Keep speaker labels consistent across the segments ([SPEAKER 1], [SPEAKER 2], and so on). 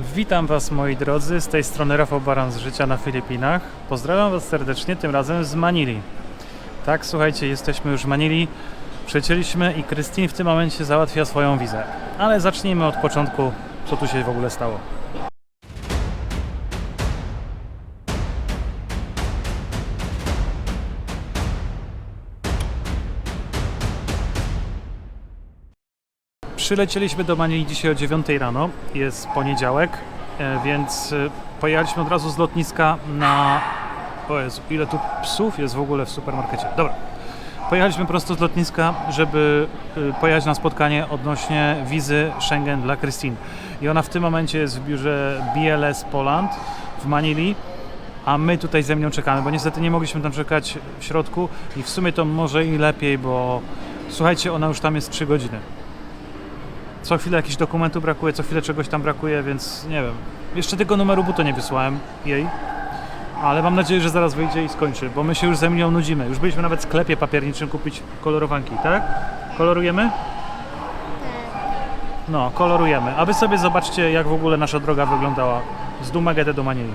[SPEAKER 1] Witam Was moi drodzy, z tej strony Rafał Baran z Życia na Filipinach. Pozdrawiam Was serdecznie, tym razem z Manili. Tak, słuchajcie, jesteśmy już w Manili, przecięliśmy i Krystyn w tym momencie załatwia swoją wizę. Ale zacznijmy od początku, co tu się w ogóle stało. Przylecieliśmy do Manili dzisiaj o 9 rano, jest poniedziałek, e, więc e, pojechaliśmy od razu z lotniska na... O Jezu, ile tu psów jest w ogóle w supermarkecie. Dobra, pojechaliśmy prosto z lotniska, żeby e, pojechać na spotkanie odnośnie wizy Schengen dla Christine. I ona w tym momencie jest w biurze BLS Poland w Manili, a my tutaj ze mną czekamy, bo niestety nie mogliśmy tam czekać w środku i w sumie to może i lepiej, bo słuchajcie, ona już tam jest 3 godziny co chwilę jakiś dokumentu brakuje, co chwilę czegoś tam brakuje, więc nie wiem. Jeszcze tego numeru buto nie wysłałem jej, ale mam nadzieję, że zaraz wyjdzie i skończy, bo my się już ze mną nudzimy. Już byliśmy nawet w sklepie papierniczym kupić kolorowanki, tak? Kolorujemy? No, kolorujemy. A wy sobie zobaczcie, jak w ogóle nasza droga wyglądała z Dumaguete do Manili.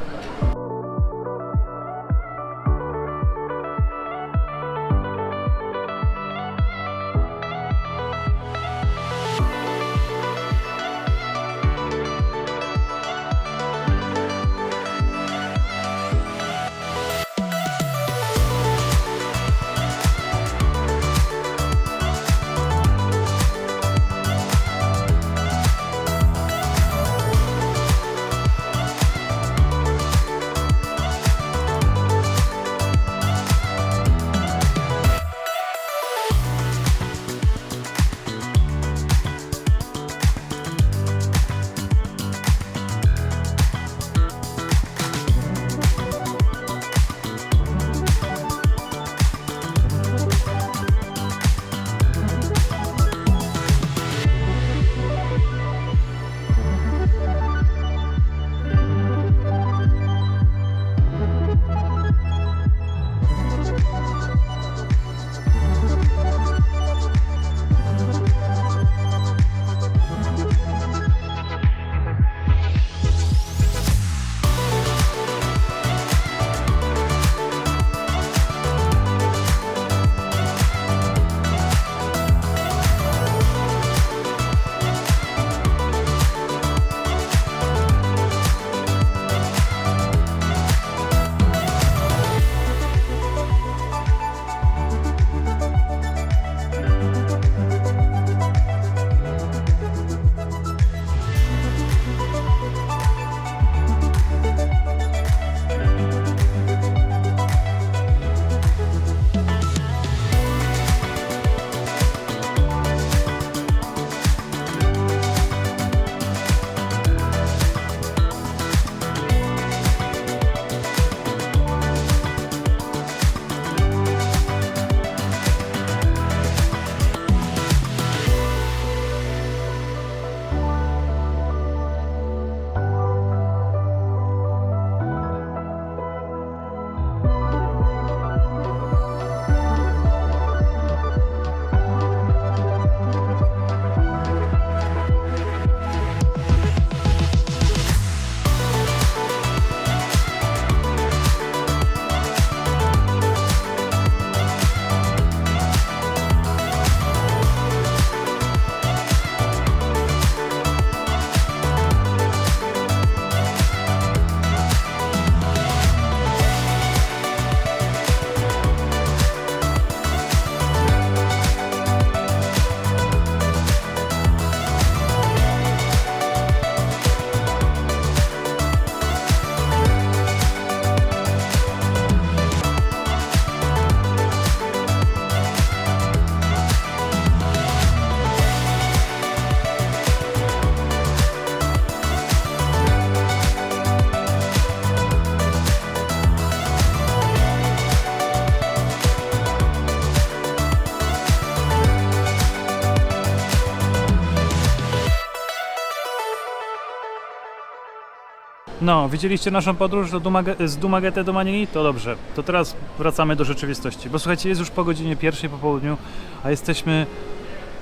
[SPEAKER 1] No, widzieliście naszą podróż do z Dumaguete do Manili? To dobrze. To teraz wracamy do rzeczywistości. Bo słuchajcie, jest już po godzinie pierwszej po południu, a jesteśmy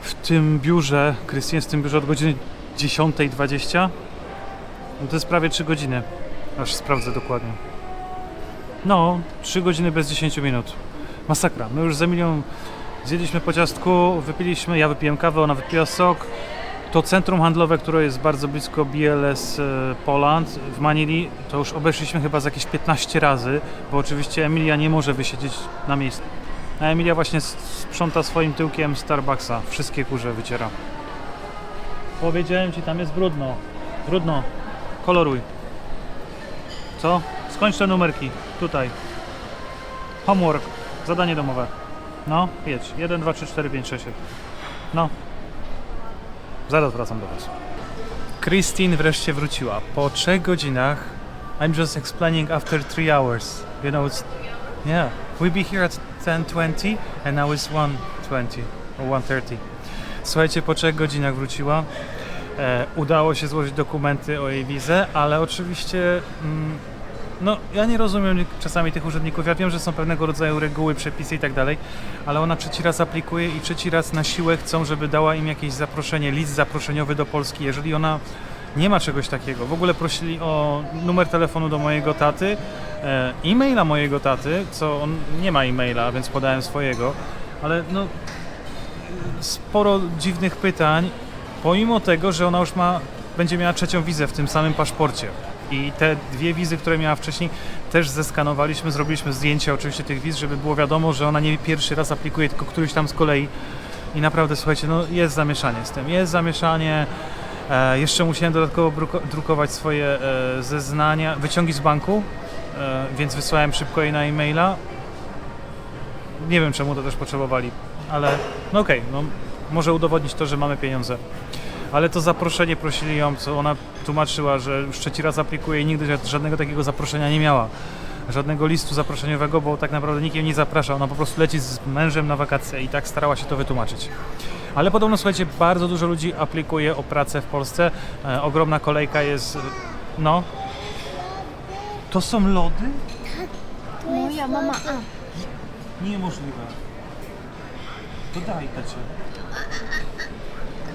[SPEAKER 1] w tym biurze, Krystian jest w tym biurze od godziny 10.20 No to jest prawie 3 godziny. Aż sprawdzę dokładnie. No, 3 godziny bez 10 minut. Masakra. My już za milion zjedliśmy po ciastku, wypiliśmy, ja wypiłem kawę, ona wypiła sok. To centrum handlowe, które jest bardzo blisko BLS e, Poland w Manili, to już obeszliśmy chyba z jakieś 15 razy, bo oczywiście Emilia nie może wysiedzieć na miejscu. A Emilia właśnie sprząta swoim tyłkiem Starbucksa. Wszystkie kurze wyciera. Powiedziałem ci, tam jest brudno. Brudno. Koloruj. Co? Skończ te numerki. Tutaj. Homework. Zadanie domowe. No, jedź. 1, 2, 3, 4, 5, 6, 7. No. Zaraz wracam do Was. Christine wreszcie wróciła. Po 3 godzinach I'm just explaining after 3 hours. You know, it's... Yeah. We'll be here at 10.20 and now it's 1.20 or 1.30. Słuchajcie, po 3 godzinach wróciła. E, udało się złożyć dokumenty o jej wizę, ale oczywiście mm, no, ja nie rozumiem czasami tych urzędników. Ja wiem, że są pewnego rodzaju reguły, przepisy i tak dalej, ale ona trzeci raz aplikuje i trzeci raz na siłę chcą, żeby dała im jakieś zaproszenie, list zaproszeniowy do Polski. Jeżeli ona nie ma czegoś takiego, w ogóle prosili o numer telefonu do mojego taty, e, e-maila mojego taty, co on nie ma e-maila, więc podałem swojego, ale no sporo dziwnych pytań, pomimo tego, że ona już ma, będzie miała trzecią wizę w tym samym paszporcie. I te dwie wizy, które miała wcześniej, też zeskanowaliśmy, zrobiliśmy zdjęcia oczywiście tych wiz, żeby było wiadomo, że ona nie pierwszy raz aplikuje, tylko któryś tam z kolei. I naprawdę, słuchajcie, no jest zamieszanie z tym, jest zamieszanie. E, jeszcze musiałem dodatkowo drukować swoje e, zeznania, wyciągi z banku, e, więc wysłałem szybko jej na e-maila. Nie wiem, czemu to też potrzebowali, ale no okej, no może udowodnić to, że mamy pieniądze. Ale to zaproszenie prosili ją, co ona tłumaczyła, że już trzeci raz aplikuje i nigdy ża- żadnego takiego zaproszenia nie miała. Żadnego listu zaproszeniowego, bo tak naprawdę nikt jej nie zaprasza. Ona po prostu leci z mężem na wakacje i tak starała się to wytłumaczyć. Ale podobno, słuchajcie, bardzo dużo ludzi aplikuje o pracę w Polsce. E, ogromna kolejka jest. e, No. To są lody?
[SPEAKER 2] Moja mama, a.
[SPEAKER 1] Niemożliwe. To daj, tacie.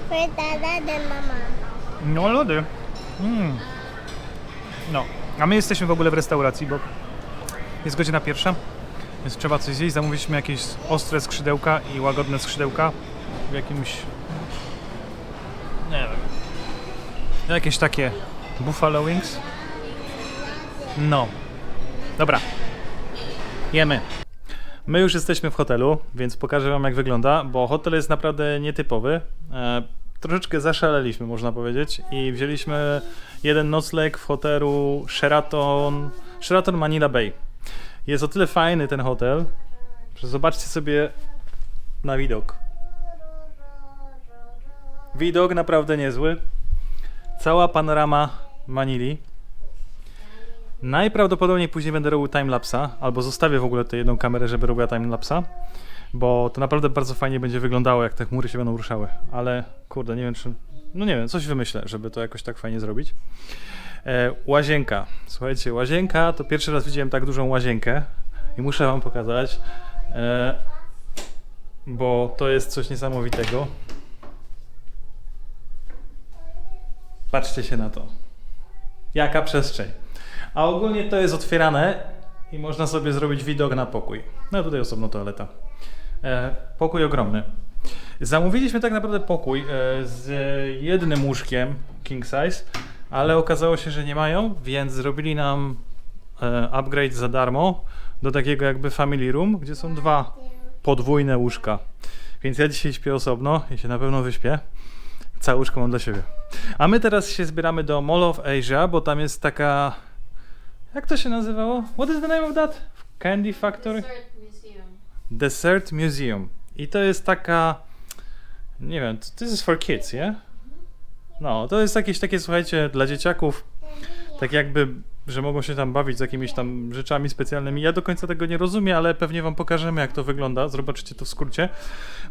[SPEAKER 2] Pytana de mama.
[SPEAKER 1] No lody. Mm. No, a my jesteśmy w ogóle w restauracji, bo jest godzina pierwsza, więc trzeba coś zjeść. Zamówiliśmy jakieś ostre skrzydełka i łagodne skrzydełka w jakimś... nie wiem... Jakieś takie buffalo wings. No. Dobra. Jemy. My już jesteśmy w hotelu, więc pokażę Wam jak wygląda, bo hotel jest naprawdę nietypowy. Troszeczkę zaszaleliśmy, można powiedzieć, i wzięliśmy jeden nocleg w hotelu Sheraton, Sheraton Manila Bay. Jest o tyle fajny ten hotel, że zobaczcie sobie na widok. Widok naprawdę niezły. Cała panorama Manili. Najprawdopodobniej później będę robił timelapsa, albo zostawię w ogóle tę jedną kamerę, żeby robiła timelapsa, bo to naprawdę bardzo fajnie będzie wyglądało, jak te chmury się będą ruszały. Ale kurde, nie wiem czy... No nie wiem, coś wymyślę, żeby to jakoś tak fajnie zrobić. E, łazienka. Słuchajcie, łazienka, to pierwszy raz widziałem tak dużą łazienkę i muszę wam pokazać, e, bo to jest coś niesamowitego. Patrzcie się na to. Jaka przestrzeń. A ogólnie to jest otwierane i można sobie zrobić widok na pokój. No tutaj osobno toaleta. E, pokój ogromny. Zamówiliśmy tak naprawdę pokój e, z jednym łóżkiem king size, ale okazało się, że nie mają, więc zrobili nam e, upgrade za darmo do takiego jakby family room, gdzie są dwa podwójne łóżka. Więc ja dzisiaj śpię osobno i się na pewno wyśpię. Całe łóżko mam dla siebie. A my teraz się zbieramy do Mall of Asia, bo tam jest taka jak to się nazywało? What is the name of that? Candy Factory?
[SPEAKER 3] Dessert Museum.
[SPEAKER 1] I to jest taka. Nie wiem, this is for kids, yeah? No, to jest jakieś takie, słuchajcie, dla dzieciaków, tak jakby że mogą się tam bawić z jakimiś tam rzeczami specjalnymi. Ja do końca tego nie rozumiem, ale pewnie wam pokażemy, jak to wygląda. Zobaczycie to w skrócie.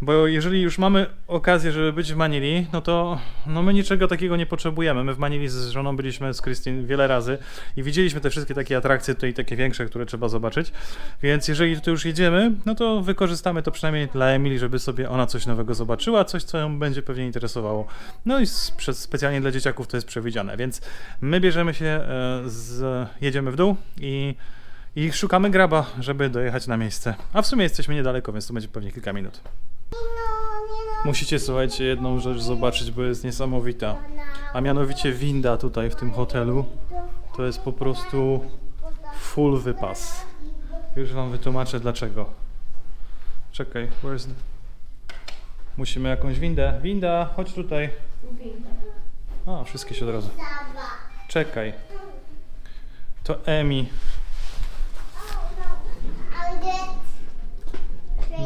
[SPEAKER 1] Bo jeżeli już mamy okazję, żeby być w Manili, no to no my niczego takiego nie potrzebujemy. My w Manili z żoną byliśmy z Christine wiele razy i widzieliśmy te wszystkie takie atrakcje tutaj, takie większe, które trzeba zobaczyć. Więc jeżeli tu już jedziemy, no to wykorzystamy to przynajmniej dla Emily, żeby sobie ona coś nowego zobaczyła, coś, co ją będzie pewnie interesowało. No i specjalnie dla dzieciaków to jest przewidziane. Więc my bierzemy się, e, z, jedziemy w dół i i szukamy graba, żeby dojechać na miejsce. A w sumie jesteśmy niedaleko, więc to będzie pewnie kilka minut. Musicie, słuchajcie, jedną rzecz zobaczyć, bo jest niesamowita. A mianowicie winda tutaj w tym hotelu. To jest po prostu full wypas. Już wam wytłumaczę dlaczego. Czekaj, where's the... Musimy jakąś windę. Winda, chodź tutaj. A, wszystkie się od razu. Czekaj. To Emi.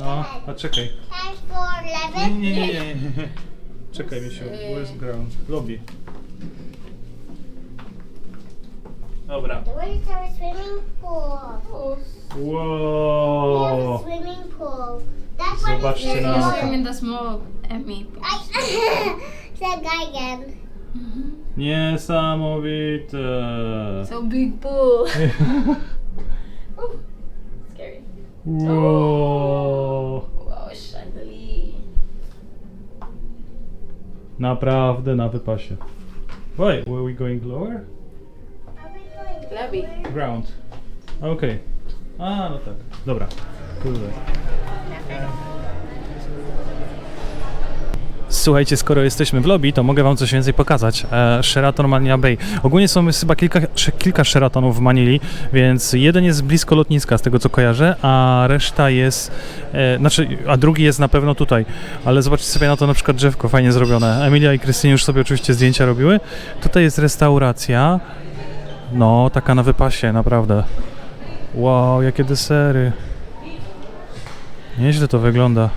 [SPEAKER 1] No, a czekaj. Nie, nie, nie, nie. nie. Czekaj, Misiu. Where's ground? Lobby. Dobra.
[SPEAKER 2] Where's our swimming pool? We have a
[SPEAKER 1] Wow.
[SPEAKER 2] swimming pool. That's what
[SPEAKER 1] Zobaczcie
[SPEAKER 2] it's
[SPEAKER 1] na
[SPEAKER 3] in the
[SPEAKER 1] Niesamowite.
[SPEAKER 3] So big pool. Ooh, scary.
[SPEAKER 1] Wow.
[SPEAKER 3] Wow, chandelier.
[SPEAKER 1] Naprawdę na wypasie. Wait, were we going lower?
[SPEAKER 3] Lobby.
[SPEAKER 1] Ground. Okej. A, no tak. Dobra. Kurde. Słuchajcie, skoro jesteśmy w lobby, to mogę wam coś więcej pokazać. E, Sheraton Manila Bay. Ogólnie są chyba kilka, kilka Sheratonów w Manili, więc jeden jest blisko lotniska, z tego co kojarzę, a reszta jest, e, znaczy, a drugi jest na pewno tutaj. Ale zobaczcie sobie na to na przykład drzewko fajnie zrobione. Emilia i Krystynie już sobie oczywiście zdjęcia robiły. Tutaj jest restauracja. No, taka na wypasie, naprawdę. Wow, jakie desery. Nieźle to wygląda.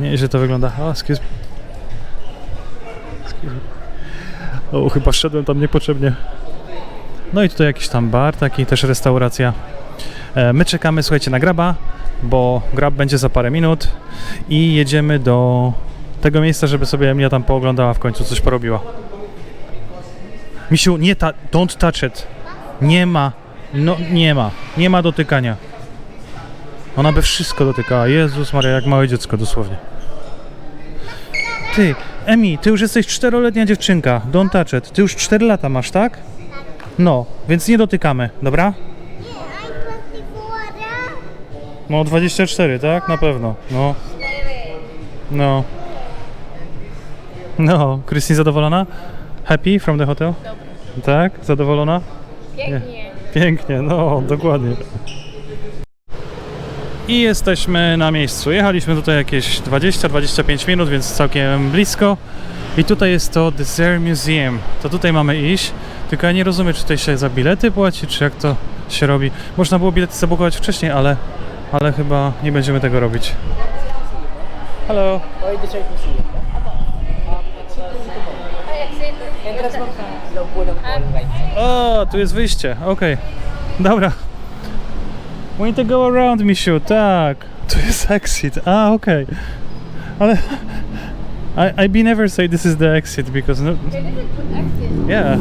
[SPEAKER 1] Nieźle to wygląda. O, excuse me. O, chyba szedłem tam niepotrzebnie. No i tutaj jakiś tam bar, taki też restauracja. E, my czekamy, słuchajcie, na graba, bo grab będzie za parę minut i jedziemy do tego miejsca, żeby sobie Emilia tam pooglądała w końcu, coś porobiła. Misiu, nie ta, don't touch it. Nie ma, no nie ma, nie ma dotykania. Ona by wszystko dotykała. Jezus Maria, jak małe dziecko dosłownie. Ty, Emi, ty już jesteś czteroletnia dziewczynka. Don't touch it. Ty już 4 lata masz, tak? No, więc nie dotykamy, dobra?
[SPEAKER 2] Yeah, I'm 24.
[SPEAKER 1] No 24, tak? Na pewno. No. No. No, Christine zadowolona? Happy from the hotel? Tak? Zadowolona?
[SPEAKER 3] Pięknie.
[SPEAKER 1] Pięknie, no dokładnie. I jesteśmy na miejscu. Jechaliśmy tutaj jakieś 20-25 minut, więc całkiem blisko. I tutaj jest to Desert Museum. To tutaj mamy iść. Tylko ja nie rozumiem, czy tutaj się za bilety płaci, czy jak to się robi. Można było bilety zabukować wcześniej, ale, ale chyba nie będziemy tego robić. Hello. O, tu jest wyjście. Okej. Dobra. We need to go around, misiu. Tak. Tu jest exit. A, okej. Ale... I, I be never say this is the exit because... No, yeah.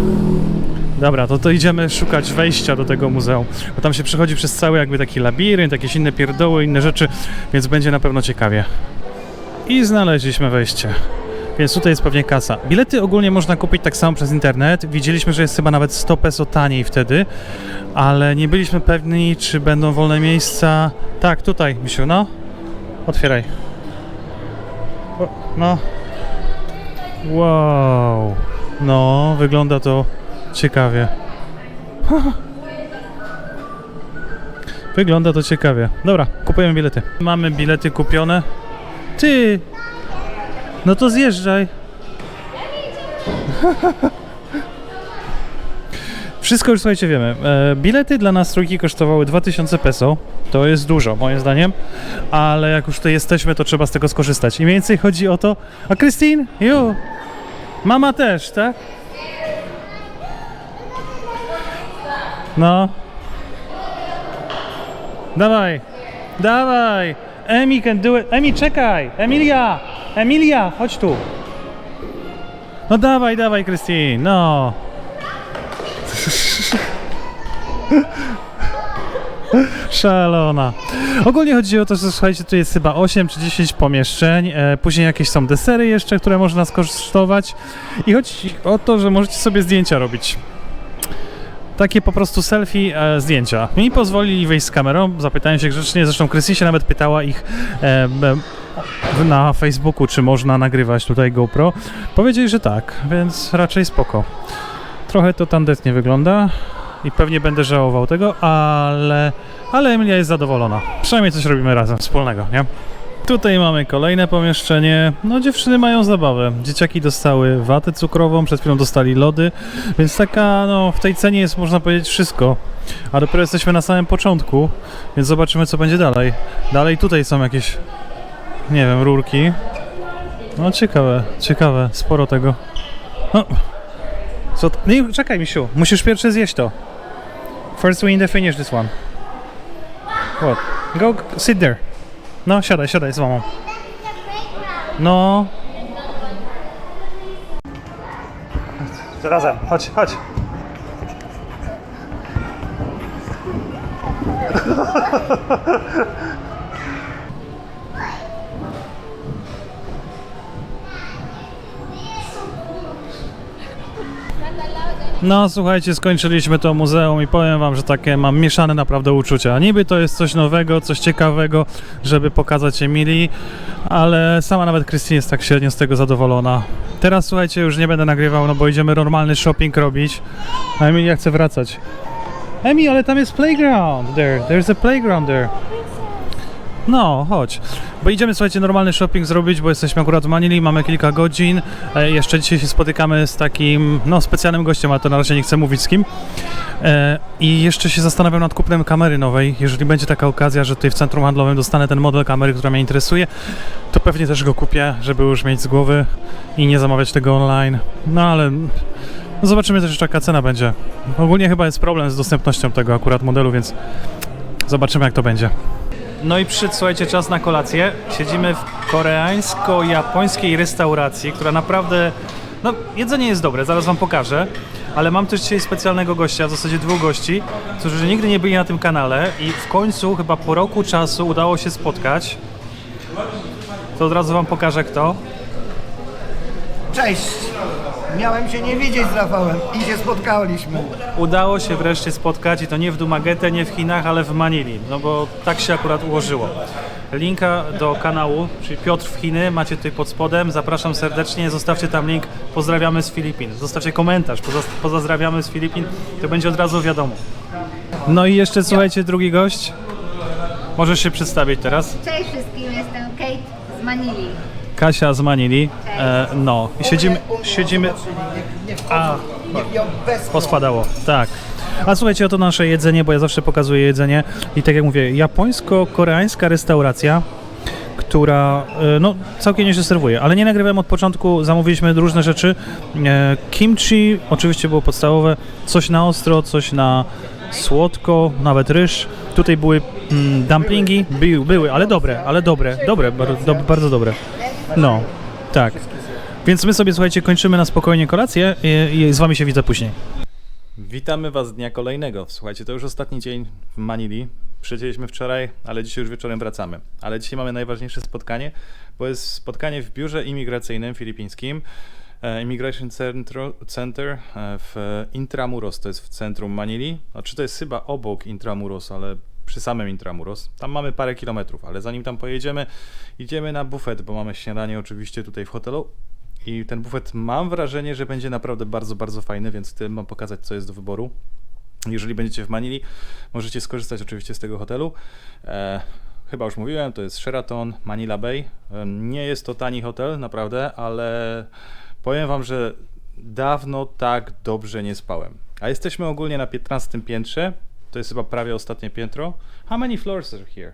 [SPEAKER 1] Dobra, to, to idziemy szukać wejścia do tego muzeum. Bo tam się przechodzi przez cały jakby taki labirynt, jakieś inne pierdoły, inne rzeczy, więc będzie na pewno ciekawie. I znaleźliśmy wejście. Więc tutaj jest pewnie kasa. Bilety ogólnie można kupić tak samo przez internet. Widzieliśmy, że jest chyba nawet 100 peso taniej wtedy, ale nie byliśmy pewni, czy będą wolne miejsca. Tak, tutaj, Misiu, no. Otwieraj. O, no. Wow. No, wygląda to ciekawie. Wygląda to ciekawie. Dobra, kupujemy bilety. Mamy bilety kupione. Ty! No to zjeżdżaj. Wszystko już słuchajcie wiemy. E, bilety dla nas trójki kosztowały 2000 peso. To jest dużo moim zdaniem, ale jak już tutaj jesteśmy, to trzeba z tego skorzystać. I mniej więcej chodzi o to. A Christine? Jo! Mama też, tak? No. Dawaj. Dawaj. Emi can do it. Emi, czekaj. Emilia. Emilia, chodź tu. No dawaj, dawaj, Christine. No. Szalona. Ogólnie chodzi o to, że słuchajcie, tu jest chyba 8 czy 10 pomieszczeń. E, później jakieś są desery jeszcze, które można skosztować. I chodzi o to, że możecie sobie zdjęcia robić. Takie po prostu selfie e, zdjęcia. Mi pozwolili wejść z kamerą, zapytałem się grzecznie, zresztą Krystyna się nawet pytała ich e, na Facebooku, czy można nagrywać tutaj GoPro. Powiedzieli, że tak, więc raczej spoko. Trochę to tandetnie wygląda i pewnie będę żałował tego, ale, ale Emilia jest zadowolona. Przynajmniej coś robimy razem wspólnego, nie? Tutaj mamy kolejne pomieszczenie. No dziewczyny mają zabawę. Dzieciaki dostały watę cukrową, przed chwilą dostali lody, więc taka, no w tej cenie jest można powiedzieć wszystko. A dopiero jesteśmy na samym początku, więc zobaczymy co będzie dalej. Dalej tutaj są jakieś, nie wiem, rurki. No ciekawe, ciekawe, sporo tego. No. Co to? Nie, czekaj misiu, musisz pierwszy zjeść to. First we need to finish this one. What? Go, sit there. No, siadaj, siadaj z mamą. No. Razem, chodź, chodź. No słuchajcie, skończyliśmy to muzeum i powiem wam, że takie mam mieszane naprawdę uczucia. Niby to jest coś nowego, coś ciekawego, żeby pokazać Emilii, ale sama nawet Christine jest tak średnio z tego zadowolona. Teraz słuchajcie, już nie będę nagrywał, no bo idziemy normalny shopping robić, a Emilia chce wracać. Emi, ale tam jest playground there, there's a playground there. No, chodź. Bo idziemy, słuchajcie, normalny shopping zrobić, bo jesteśmy akurat w Manili, mamy kilka godzin. E, jeszcze dzisiaj się spotykamy z takim, no, specjalnym gościem, ale to na razie nie chcę mówić z kim. E, I jeszcze się zastanawiam nad kupnem kamery nowej. Jeżeli będzie taka okazja, że tutaj w centrum handlowym dostanę ten model kamery, która mnie interesuje, to pewnie też go kupię, żeby już mieć z głowy i nie zamawiać tego online. No ale no, zobaczymy też, jaka cena będzie. Ogólnie chyba jest problem z dostępnością tego akurat modelu, więc zobaczymy, jak to będzie. No i przyszedł, słuchajcie, czas na kolację. Siedzimy w koreańsko-japońskiej restauracji, która naprawdę... No, jedzenie jest dobre, zaraz wam pokażę. Ale mam też dzisiaj specjalnego gościa, w zasadzie dwóch gości, którzy nigdy nie byli na tym kanale i w końcu, chyba po roku czasu, udało się spotkać. To od razu wam pokażę kto.
[SPEAKER 4] Cześć! Miałem się nie widzieć z Rafałem i się spotkaliśmy.
[SPEAKER 1] Udało się wreszcie spotkać i to nie w Dumagete, nie w Chinach, ale w Manili, no bo tak się akurat ułożyło. Linka do kanału, czyli Piotr w Chiny, macie tutaj pod spodem. Zapraszam serdecznie, zostawcie tam link. Pozdrawiamy z Filipin. Zostawcie komentarz, poza- pozdrawiamy z Filipin, to będzie od razu wiadomo. No i jeszcze słuchajcie, drugi gość. Możesz się przedstawić teraz.
[SPEAKER 2] Cześć wszystkim, jestem Kate z Manili.
[SPEAKER 1] Kasia z Manili. E, no, i siedzimy, siedzimy, a,
[SPEAKER 4] bez
[SPEAKER 1] Pospadało, tak. A słuchajcie, oto nasze jedzenie, bo ja zawsze pokazuję jedzenie. I tak jak mówię, japońsko-koreańska restauracja, która e, no, całkiem nieźle serwuje. Ale nie nagrywałem od początku, zamówiliśmy różne rzeczy. E, Kimchi oczywiście było podstawowe, coś na ostro, coś na słodko, nawet ryż. Tutaj były mm, dumplingi, były, były, ale dobre, ale dobre, dobre, bar, do, bardzo dobre. No, tak. Więc my sobie, słuchajcie, kończymy na spokojnie kolację i, i z wami się widzę później. Witamy Was dnia kolejnego. Słuchajcie, to już ostatni dzień w Manili. Przylecieliśmy wczoraj, ale dzisiaj już wieczorem wracamy. Ale dzisiaj mamy najważniejsze spotkanie, bo jest spotkanie w biurze imigracyjnym filipińskim. e, Immigration Center e, w Intramuros, to jest w centrum Manili. Znaczy to jest chyba obok Intramuros, ale przy samym Intramuros. Tam mamy parę kilometrów, ale zanim tam pojedziemy, idziemy na bufet, bo mamy śniadanie oczywiście tutaj w hotelu. I ten bufet mam wrażenie, że będzie naprawdę bardzo, bardzo fajny, więc chcę wam pokazać, co jest do wyboru. Jeżeli będziecie w Manili, możecie skorzystać oczywiście z tego hotelu. E, chyba już mówiłem, to jest Sheraton Manila Bay. E, nie jest to tani hotel, naprawdę, ale powiem wam, że dawno tak dobrze nie spałem. A jesteśmy ogólnie na 15 piętrze. To jest chyba prawie ostatnie piętro. How many floors are here?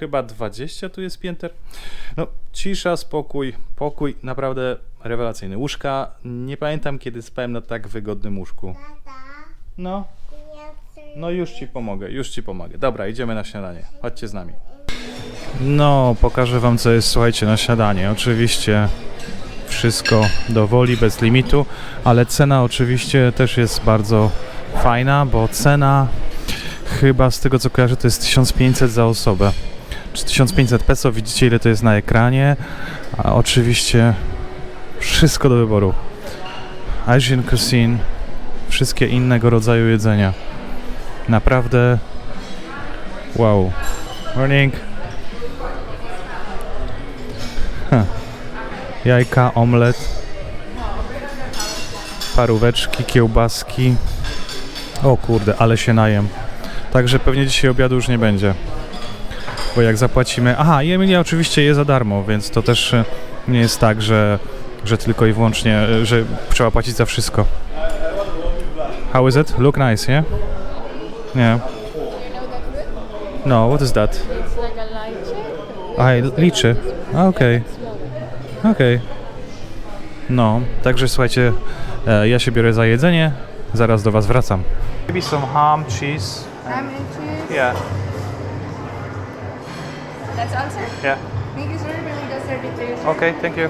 [SPEAKER 1] Chyba 20 tu jest pięter. No, cisza, spokój, pokój, naprawdę
[SPEAKER 5] rewelacyjny. Łóżka, nie pamiętam kiedy spałem na tak wygodnym łóżku. No, no już ci pomogę, już ci pomogę. Dobra, idziemy na śniadanie. Chodźcie z nami. No, pokażę wam co jest, słuchajcie, na śniadanie. Oczywiście wszystko do woli, bez limitu, ale cena oczywiście też jest bardzo fajna, bo cena chyba z tego co kojarzę to jest 1500 za osobę. Czy 1500 peso, widzicie ile to jest na ekranie. A oczywiście wszystko do wyboru. Asian cuisine, wszystkie innego rodzaju jedzenia. Naprawdę wow. Morning. Huh. Jajka, omlet, paróweczki, kiełbaski. O kurde, ale się najem. Także pewnie dzisiaj obiadu już nie będzie. Bo jak zapłacimy... Aha, i Emilia oczywiście je za darmo, więc to też e, nie jest tak, że, że tylko i wyłącznie, e, że trzeba płacić za wszystko. How is it? Look nice, yeah? Yeah. No, what is that?
[SPEAKER 3] It's like a
[SPEAKER 5] liczy. A, Okej. Okej. No, także słuchajcie, e, ja się biorę za jedzenie, zaraz do was wracam. Maybe some ham, cheese.
[SPEAKER 3] Ham and cheese.
[SPEAKER 5] Yeah,
[SPEAKER 3] That's all, sir.
[SPEAKER 5] yeah.
[SPEAKER 3] Thank you, sir. Really does serve it to you, sir.
[SPEAKER 5] Okay, thank you.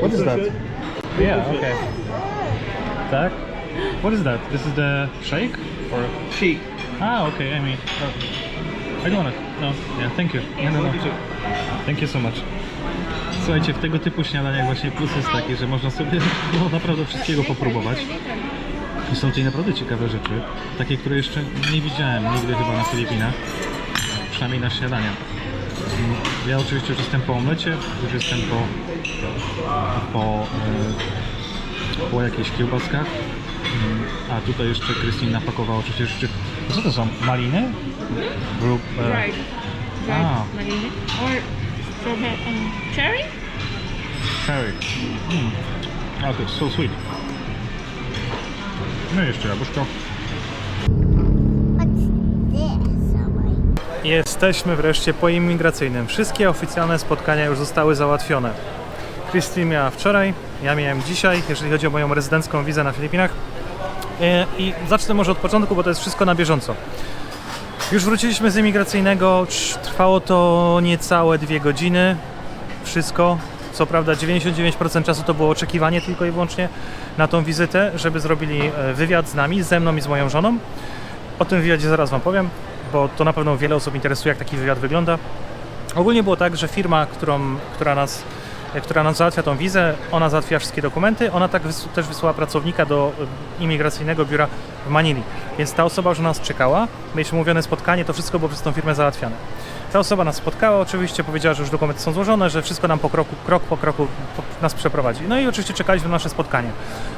[SPEAKER 5] What is that?
[SPEAKER 1] Yeah, okay. Tak? What is that? This is the shake? Or...
[SPEAKER 5] Shake.
[SPEAKER 1] Ah, okay, I mean... Uh, I don't want it. No, yeah, thank you. No, no. Thank you so much. Słuchajcie, w tego typu śniadaniach właśnie plus jest taki, że można sobie no, naprawdę wszystkiego popróbować. I są tutaj naprawdę ciekawe rzeczy, takie, które jeszcze nie widziałem nigdy chyba na Filipinach, przynajmniej na śniadania. Mm, Ja oczywiście już jestem po omlecie, już jestem po, po, e, po jakichś kiełbaskach, Mm, a tutaj jeszcze Krystyn napakowała oczywiście. Co to są? Maliny? Lub, e,
[SPEAKER 3] Dried. Dried
[SPEAKER 1] Ah.
[SPEAKER 3] marine. Or um, cherry?
[SPEAKER 1] Cherry. Mm. Oh, it's so sweet. No i jeszcze jabłuszko.
[SPEAKER 2] What's this? My
[SPEAKER 1] Jesteśmy wreszcie po imigracyjnym. Wszystkie oficjalne spotkania już zostały załatwione. Christine miała wczoraj, ja miałem dzisiaj, jeżeli chodzi o moją rezydencką wizę na Filipinach. E, I zacznę może od początku, bo to jest wszystko na bieżąco. Już wróciliśmy z imigracyjnego, trwało to niecałe dwie godziny. Wszystko. Co prawda 99% czasu to było oczekiwanie tylko i wyłącznie na tą wizytę, żeby zrobili e, wywiad z nami, ze mną i z moją żoną. O tym wywiadzie zaraz Wam powiem, bo to na pewno wiele osób interesuje, jak taki wywiad wygląda. Ogólnie było tak, że firma, którą, która, nas, która nam załatwia tą wizę, ona załatwia wszystkie dokumenty, ona tak też wysłała pracownika do e, imigracyjnego biura w Manili. Więc ta osoba już na nas czekała, mieliśmy umówione spotkanie, to wszystko było przez tą firmę załatwiane. Ta osoba nas spotkała, oczywiście powiedziała, że już dokumenty są złożone, że wszystko nam po kroku, krok po kroku nas przeprowadzi. No i oczywiście czekaliśmy na nasze spotkanie.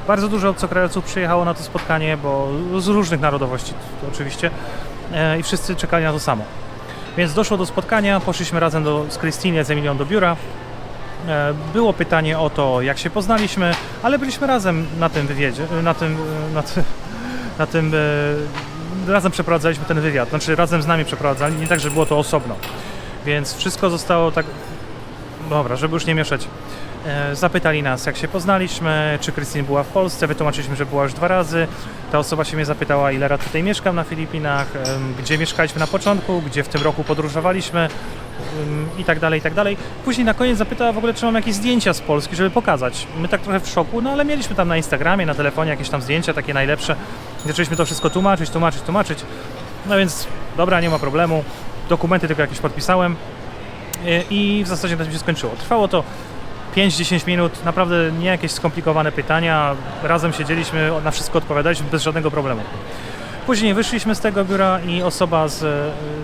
[SPEAKER 1] Bardzo dużo obcokrajowców przyjechało na to spotkanie, bo z różnych narodowości oczywiście e, i wszyscy czekali na to samo. Więc doszło do spotkania, poszliśmy razem do, z Krystynie, z Emilią do biura. E, Było pytanie o to, jak się poznaliśmy, ale byliśmy razem na tym wywiedzie, na tym, e, na, ty, na tym e, razem przeprowadzaliśmy ten wywiad, znaczy razem z nami przeprowadzali, nie tak, że było to osobno. Więc wszystko zostało tak, dobra, żeby już nie mieszać. E, Zapytali nas, jak się poznaliśmy, czy Krystyn była w Polsce, wytłumaczyliśmy, że była już dwa razy. Ta osoba się mnie zapytała, ile lat tutaj mieszkam na Filipinach, gdzie mieszkaliśmy na początku, gdzie w tym roku podróżowaliśmy i tak dalej, i tak dalej. Później na koniec zapytała w ogóle, czy mam jakieś zdjęcia z Polski, żeby pokazać. My tak trochę w szoku, no ale mieliśmy tam na Instagramie, na telefonie jakieś tam zdjęcia, takie najlepsze. Zaczęliśmy to wszystko tłumaczyć, tłumaczyć, tłumaczyć. No więc, dobra, nie ma problemu. Dokumenty tylko jakieś podpisałem E, i w zasadzie na tym się skończyło. Trwało to 5-10 minut, naprawdę nie jakieś skomplikowane pytania. Razem siedzieliśmy, na wszystko odpowiadaliśmy bez żadnego problemu. Później wyszliśmy z tego biura i osoba z,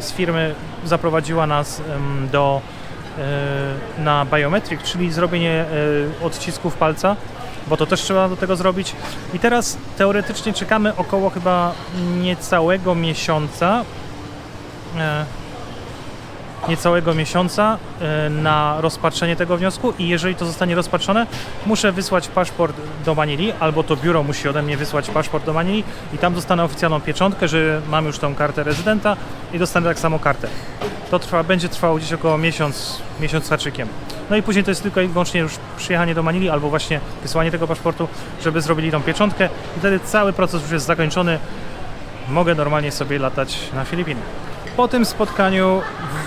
[SPEAKER 1] z firmy zaprowadziła nas do, e, na biometric, czyli zrobienie e, odcisków palca, bo to też trzeba do tego zrobić. I teraz teoretycznie czekamy około chyba niecałego miesiąca. Niecałego miesiąca e, na rozpatrzenie tego wniosku i jeżeli to zostanie rozpatrzone, muszę wysłać paszport do Manili, albo to biuro musi ode mnie wysłać paszport do Manili i tam dostanę oficjalną pieczątkę, że mam już tą kartę rezydenta i dostanę tak samo kartę. to trwa, będzie trwało gdzieś około miesiąc, miesiąc z haczykiem. No i później to jest tylko i wyłącznie już przyjechanie do Manili albo właśnie wysłanie tego paszportu, żeby zrobili tą pieczątkę i wtedy cały proces już jest zakończony. Mogę normalnie sobie latać na Filipiny. Po tym spotkaniu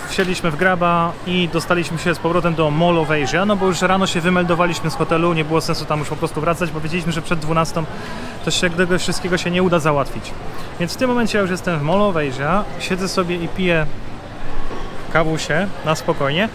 [SPEAKER 1] wsiedliśmy w graba i dostaliśmy się z powrotem do Mall of Asia, no bo już rano się wymeldowaliśmy z hotelu, nie było sensu tam już po prostu wracać, bo wiedzieliśmy, że przed 12 to się tego wszystkiego się nie uda załatwić. Więc w tym momencie ja już jestem w Mall of Asia, siedzę sobie i piję kawusie na spokojnie,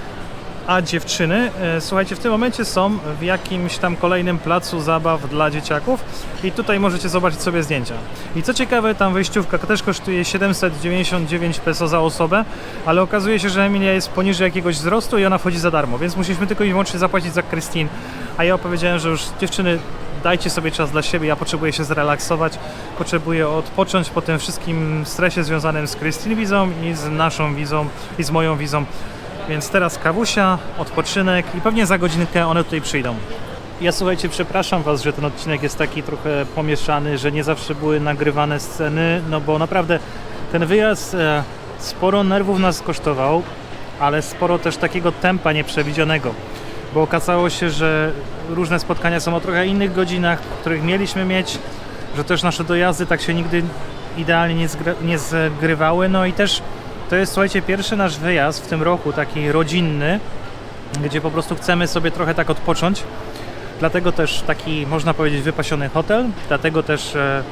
[SPEAKER 1] a dziewczyny, e, słuchajcie, w tym momencie są w jakimś tam kolejnym placu zabaw dla dzieciaków i tutaj możecie zobaczyć sobie zdjęcia. I co ciekawe, tam wejściówka też kosztuje 799 peso za osobę, ale okazuje się, że Emilia jest poniżej jakiegoś wzrostu i ona wchodzi za darmo, więc musieliśmy tylko i wyłącznie zapłacić za Christine, a ja opowiedziałem, że już dziewczyny dajcie sobie czas dla siebie, ja potrzebuję się zrelaksować, potrzebuję odpocząć po tym wszystkim stresie związanym z Christine wizą i z naszą wizą i z moją wizą. Więc teraz kawusia, odpoczynek i pewnie za godzinkę one tutaj przyjdą. Ja słuchajcie, przepraszam Was, że ten odcinek jest taki trochę pomieszany, że nie zawsze były nagrywane sceny, no bo naprawdę ten wyjazd e, sporo nerwów nas kosztował, ale sporo też takiego tempa nieprzewidzianego, bo okazało się, że różne spotkania są o trochę innych godzinach, których mieliśmy mieć, że też nasze dojazdy tak się nigdy idealnie nie, zgry- nie zgrywały, no i też to jest, słuchajcie, pierwszy nasz wyjazd w tym roku, taki rodzinny, gdzie po prostu chcemy sobie trochę tak odpocząć. Dlatego też taki, można powiedzieć, wypasiony hotel, dlatego też e,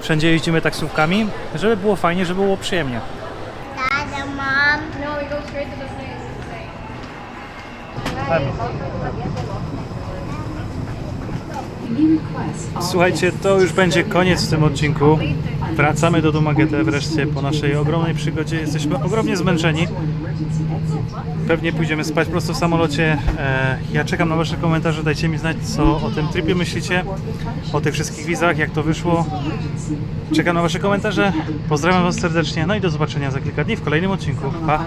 [SPEAKER 1] wszędzie jeździmy taksówkami, żeby było fajnie, żeby było przyjemnie.
[SPEAKER 3] No.
[SPEAKER 1] Słuchajcie, to już będzie koniec w tym odcinku. Wracamy do Dumagetę wreszcie po naszej ogromnej przygodzie. Jesteśmy ogromnie zmęczeni. Pewnie pójdziemy spać prosto w samolocie. E, Ja czekam na Wasze komentarze. Dajcie mi znać, co o tym tripie myślicie, o tych wszystkich wizach, jak to wyszło. Czekam na Wasze komentarze. Pozdrawiam Was serdecznie. No i do zobaczenia za kilka dni w kolejnym odcinku. Pa!